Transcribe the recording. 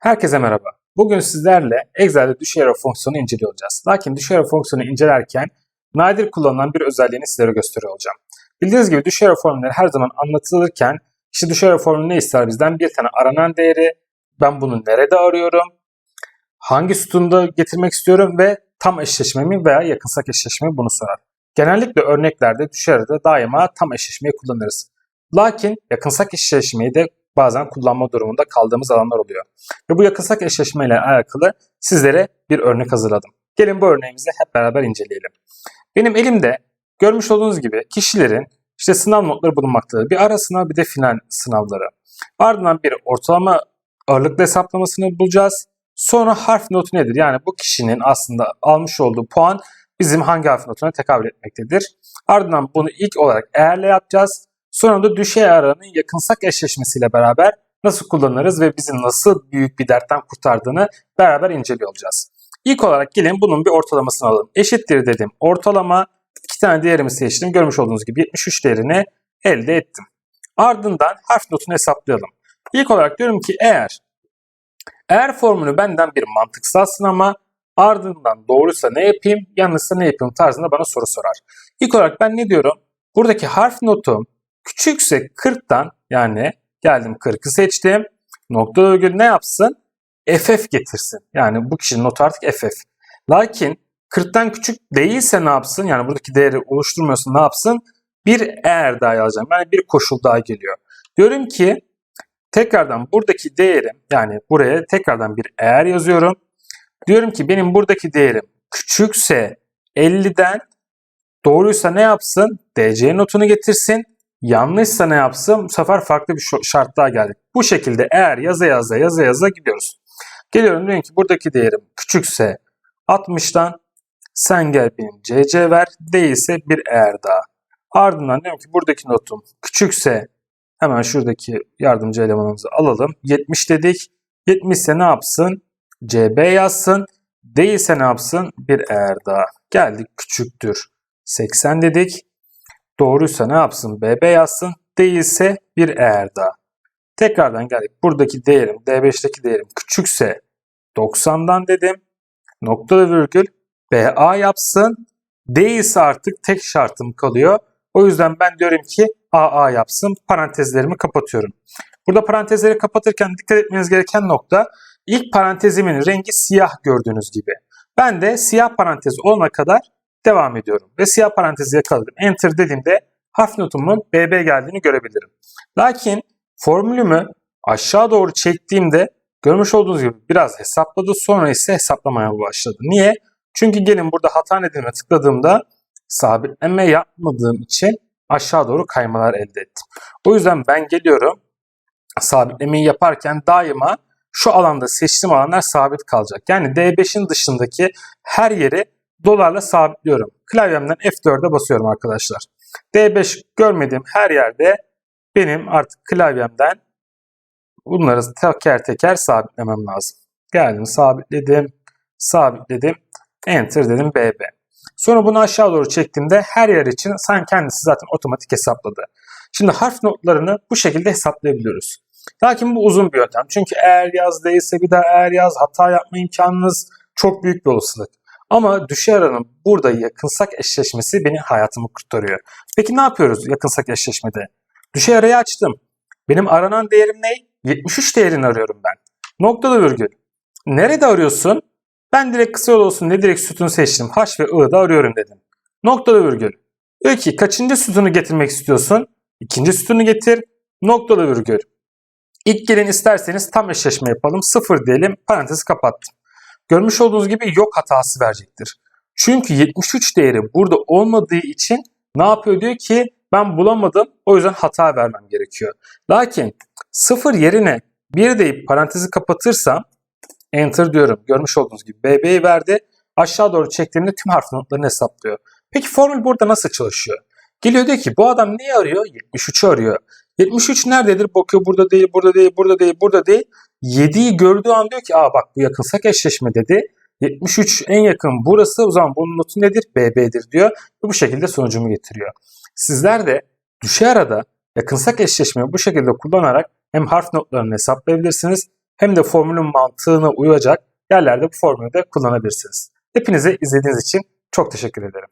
Herkese merhaba. Bugün sizlerle Excel'de düşey arrow fonksiyonu inceliyor olacağız. Lakin düşey arrow fonksiyonu incelerken nadir kullanılan bir özelliğini sizlere gösteriyor olacağım. Bildiğiniz gibi düşey arrow formülleri her zaman anlatılırken işte düşey arrow formülü ne ister bizden? Bir tane aranan değeri, ben bunu nerede arıyorum, hangi sütunda getirmek istiyorum ve tam eşleşmemi veya yakınsak eşleşmemi bunu sorar. Genellikle örneklerde düşey daima tam eşleşmeyi kullanırız. Lakin yakınsak eşleşmeyi de bazen kullanma durumunda kaldığımız alanlar oluyor. Ve bu yakınsak eşleşme ile alakalı sizlere bir örnek hazırladım. Gelin bu örneğimizi hep beraber inceleyelim. Benim elimde görmüş olduğunuz gibi kişilerin işte sınav notları bulunmaktadır. Bir ara sınav bir de final sınavları. Ardından bir ortalama ağırlıklı hesaplamasını bulacağız. Sonra harf notu nedir? Yani bu kişinin aslında almış olduğu puan bizim hangi harf notuna tekabül etmektedir. Ardından bunu ilk olarak eğerle yapacağız. Sonra da düşey aranın yakınsak eşleşmesiyle beraber nasıl kullanırız ve bizi nasıl büyük bir dertten kurtardığını beraber inceliyor olacağız. İlk olarak gelin bunun bir ortalamasını alalım. Eşittir dedim. Ortalama iki tane değerimi seçtim. Görmüş olduğunuz gibi 73 değerini elde ettim. Ardından harf notunu hesaplayalım. İlk olarak diyorum ki eğer eğer formülü benden bir mantıksal sınama ardından doğruysa ne yapayım yanlışsa ne yapayım tarzında bana soru sorar. İlk olarak ben ne diyorum? Buradaki harf notum küçükse 40'tan yani geldim 40'ı seçtim. Nokta virgül ne yapsın? FF getirsin. Yani bu kişinin notu artık FF. Lakin 40'tan küçük değilse ne yapsın? Yani buradaki değeri oluşturmuyorsa ne yapsın? Bir eğer daha yazacağım. Yani bir koşul daha geliyor. Diyorum ki tekrardan buradaki değerim yani buraya tekrardan bir eğer yazıyorum. Diyorum ki benim buradaki değerim küçükse 50'den doğruysa ne yapsın? DC notunu getirsin. Yanlışsa ne yapsın? Bu sefer farklı bir şart daha geldik. Bu şekilde eğer yaza yaza yaza yaza gidiyoruz. Geliyorum diyorum ki buradaki değerim küçükse 60'tan sen gel benim CC ver değilse bir eğer daha. Ardından diyorum ki buradaki notum küçükse hemen şuradaki yardımcı elemanımızı alalım. 70 dedik. 70 ise ne yapsın? CB yazsın. Değilse ne yapsın? Bir eğer daha. Geldik küçüktür. 80 dedik. Doğruysa ne yapsın? BB yazsın. Değilse bir eğer daha. Tekrardan geldik. Buradaki değerim, D5'teki değerim küçükse 90'dan dedim. Noktalı virgül BA yapsın. Değilse artık tek şartım kalıyor. O yüzden ben diyorum ki AA yapsın. Parantezlerimi kapatıyorum. Burada parantezleri kapatırken dikkat etmeniz gereken nokta ilk parantezimin rengi siyah gördüğünüz gibi. Ben de siyah parantez olana kadar devam ediyorum. Ve siyah parantezi yakaladım. Enter dediğimde harf notumun BB geldiğini görebilirim. Lakin formülümü aşağı doğru çektiğimde görmüş olduğunuz gibi biraz hesapladı sonra ise hesaplamaya başladı. Niye? Çünkü gelin burada hata nedenine tıkladığımda sabitleme yapmadığım için aşağı doğru kaymalar elde ettim. O yüzden ben geliyorum sabitlemeyi yaparken daima şu alanda seçtiğim alanlar sabit kalacak. Yani D5'in dışındaki her yeri dolarla sabitliyorum. Klavyemden F4'e basıyorum arkadaşlar. D5 görmediğim her yerde benim artık klavyemden bunları teker teker sabitlemem lazım. Geldim sabitledim, sabitledim, enter dedim BB. Sonra bunu aşağı doğru çektiğimde her yer için sen kendisi zaten otomatik hesapladı. Şimdi harf notlarını bu şekilde hesaplayabiliyoruz. Lakin bu uzun bir yöntem. Çünkü eğer yaz değilse bir daha eğer yaz hata yapma imkanınız çok büyük bir olasılık. Ama düşey aranın burada yakınsak eşleşmesi benim hayatımı kurtarıyor. Peki ne yapıyoruz yakınsak eşleşmede? Düşey arayı açtım. Benim aranan değerim ne? 73 değerini arıyorum ben. Noktalı virgül. Nerede arıyorsun? Ben direkt kısa yol olsun diye direkt sütunu seçtim. H ve I'da arıyorum dedim. Noktalı virgül. Diyor ki kaçıncı sütunu getirmek istiyorsun? İkinci sütunu getir. Noktalı virgül. İlk gelin isterseniz tam eşleşme yapalım. Sıfır diyelim. Parantezi kapattım. Görmüş olduğunuz gibi yok hatası verecektir. Çünkü 73 değeri burada olmadığı için ne yapıyor diyor ki ben bulamadım o yüzden hata vermem gerekiyor. Lakin sıfır yerine 1 deyip parantezi kapatırsam enter diyorum. Görmüş olduğunuz gibi BB'yi verdi. Aşağı doğru çektiğimde tüm harf notlarını hesaplıyor. Peki formül burada nasıl çalışıyor? Geliyor diyor ki bu adam neyi arıyor? 73'ü arıyor. 73 nerededir? Bakıyor burada değil, burada değil, burada değil, burada değil. 7'yi gördüğü an diyor ki aa bak bu yakınsak eşleşme dedi. 73 en yakın burası o zaman bunun notu nedir? BB'dir diyor. Ve bu şekilde sonucumu getiriyor. Sizler de düşey arada yakınsak eşleşmeyi bu şekilde kullanarak hem harf notlarını hesaplayabilirsiniz hem de formülün mantığına uyacak yerlerde bu formülü de kullanabilirsiniz. Hepinize izlediğiniz için çok teşekkür ederim.